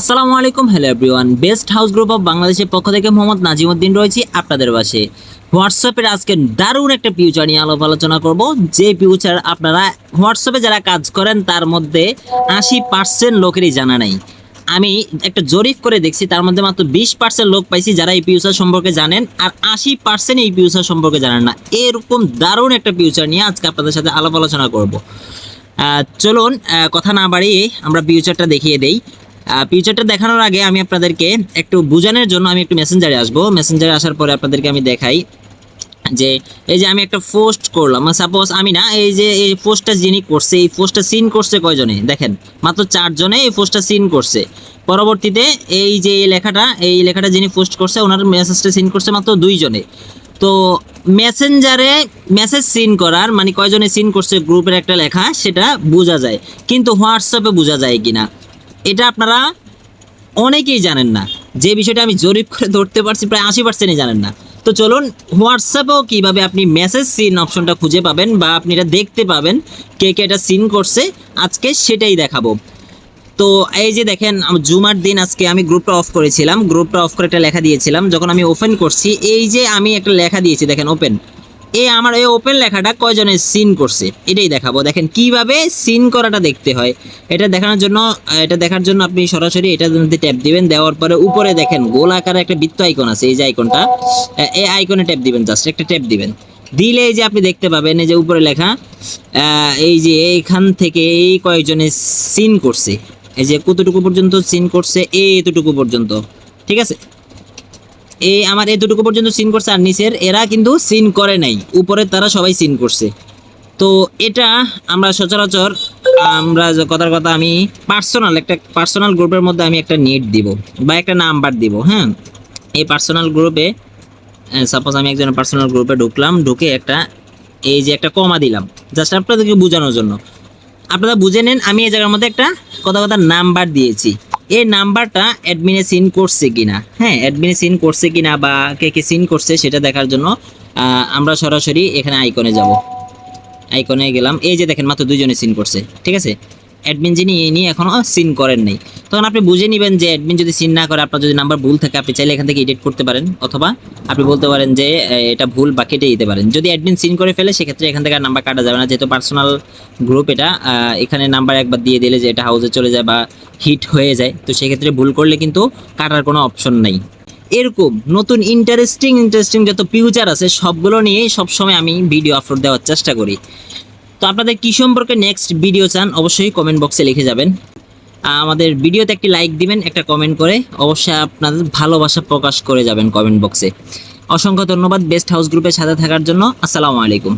আসসালামু আলাইকুম hello everyone best house group of বাংলাদেশের পক্ষ থেকে মোহাম্মদ নাজিমুদ্দিন রয়েছি আপনাদের পাশে। হোয়াটসঅ্যাপের আজকে দারুণ একটা ফিউচার নিয়ে আলাপ আলোচনা করব। যে ফিউচার আপনারা হোয়াটসঅ্যাপে যারা কাজ করেন, তার মধ্যে আশি পার্সেন্ট লোকেরই জানা নেই। আমি একটা জরিপ করে দেখছি, তার মধ্যে মাত্র বিশ পার্সেন্ট লোক পাইছি যারা এই ফিউচার সম্পর্কে জানেন, আর আশি পার্সেন্ট এই ফিউচার সম্পর্কে জানেন না। এরকম দারুণ একটা ফিউচার নিয়ে আজকে আপনাদের সাথে আলাপ আলোচনা করব। চলুন কথা না বাড়িয়ে আমরা ফিউচারটা দেখিয়ে দেই। ফিউচারটা দেখানোর আগে আমি আপনাদেরকে একটু বোঝানোর জন্য আমি একটু মেসেঞ্জারে আসব। মেসেঞ্জারে আসার পরে আপনাদেরকে আমি দেখাই যে, এই যে আমি একটা পোস্ট করলাম। সাপোজ আমি না, এই যে এই পোস্টটা যিনি করছে, এই পোস্টটা সিন করছে কয়জনে? দেখেন, মাত্র চারজনে এই পোস্টটা সিন করছে। পরবর্তীতে এই যে এই লেখাটা এই লেখাটা যিনি পোস্ট করছে, ওনার মেসেজটা সিন করছে মাত্র দুইজনে। তো মেসেঞ্জারে মেসেজ সিন করার মানে কয়জনে সিন করছে গ্রুপের একটা লেখা, সেটা বোঝা যায়। কিন্তু হোয়াটসঅ্যাপে বোঝা যায় কিনা? এটা আপনারা অনেকেই জানেন না। যে বিষয়টা আমি জরিপ করে ধরতে পারছি, প্রায় আশি পার্সেন্টই জানেন না। তো চলুন, হোয়াটসঅ্যাপেও কীভাবে আপনি মেসেজ সিন অপশনটা খুঁজে পাবেন বা আপনি এটা দেখতে পাবেন, কে কে এটা সিন করছে, আজকে সেটাই দেখাবো। তো এই যে দেখেন জুমার দিন আজকে আমি গ্রুপটা অফ করেছিলাম। গ্রুপটা অফ করে একটা লেখা দিয়েছিলাম, যখন আমি ওপেন করছি, এই যে আমি একটা লেখা দিয়েছি, দেখেন ওপেন এই আমার এই ওপেন লেখাটা কয়জনে সিন করছে? এটাই দেখাবো। দেখেন কীভাবে সিন করাটা দেখতে হয়। এটা দেখানোর জন্য, এটা দেখার জন্য আপনি সরাসরি এটার মধ্যে ট্যাপ দিবেন। দেওয়ার পরে উপরে দেখেন গোল আকারে একটা বৃত্ত আইকন আছে। এই যে আইকনটা এই আইকনে ট্যাপ দিবেন জাস্ট একটা ট্যাপ দিবেন। দিলে এই যে আপনি দেখতে পাবেন, এই যে উপরে লেখা এই যে এইখান থেকে এই কয়েকজনে সিন করছে। এই যে কতটুকু পর্যন্ত সিন করছে, এতটুকু পর্যন্ত। ঠিক আছে? এই আমার এতটুকু পর্যন্ত সিন করছে আর নিচের, এরা কিন্তু সিন করে নাই। উপরে তারা সবাই সিন করছে। তো এটা আমরা সচরাচর, আমরা কথার কথা আমি পার্সোনাল একটা পার্সোনাল গ্রুপের মধ্যে আমি একটা নেট দিব বা একটা নাম্বার দিব হ্যাঁ? এই পার্সোনাল গ্রুপে সাপোজ আমি একজনের পার্সোনাল গ্রুপে ঢুকলাম, ঢুকে একটা, এই যে একটা কমা দিলাম। জাস্ট আপনাদেরকে বোঝানোর জন্য। আপনারা বুঝে নেন, আমি এই জায়গার মধ্যে একটা কথা কথা নাম্বার দিয়েছি। এই নাম্বারটা অ্যাডমিনে সিন করছে কিনা? হ্যাঁ অ্যাডমিনে সিন করছে কিনা বা কে কে সিন করছে সেটা দেখার জন্য আমরা সরাসরি এখানে আইকনে যাব। আইকনে গেলাম। এই যে দেখেন, মাত্র দুজনে সিন করছে। ঠিক আছে? অ্যাডমিন যিনি এই নিয়ে এখনও সিন করেন নাই। তখন আপনি বুঝে নেবেন যে অ্যাডমিন যদি সিন না করে, আপনার যদি নাম্বার ভুল থাকে, আপনি চাইলে এখান থেকে এডিট করতে পারেন, অথবা আপনি বলতে পারেন যে এটা ভুল বা কেটে দিতে পারেন। যদি অ্যাডমিন সিন করে ফেলে, সেক্ষেত্রে এখান থেকে আর নাম্বার কাটা যাবে না। যেহেতু পার্সোনাল গ্রুপ এটা এখানে নাম্বার একবার দিয়ে দিলে যে এটা হাউসে চলে যায় বা হিট হয়ে যায়, তো সেক্ষেত্রে ভুল করলে কিন্তু কাটার কোনো অপশন নেই। এরকম নতুন ইন্টারেস্টিং ইন্টারেস্টিং যত ফিউচার আছে, সবগুলো নিয়ে সবসময় আমি ভিডিও আপলোড দেওয়ার চেষ্টা করি। তো আপনাদের কী সম্পর্কে নেক্সট ভিডিও চান, অবশ্যই কমেন্ট বক্সে লিখে যাবেন। আমাদের ভিডিওতে একটি লাইক দিবেন, একটা কমেন্ট করে। অবশ্যই আপনাদের ভালোবাসা প্রকাশ করে যাবেন কমেন্ট বক্সে অসংখ্য ধন্যবাদ বেস্ট হাউস গ্রুপে সাথে থাকার জন্য। আসসালামু আলাইকুম।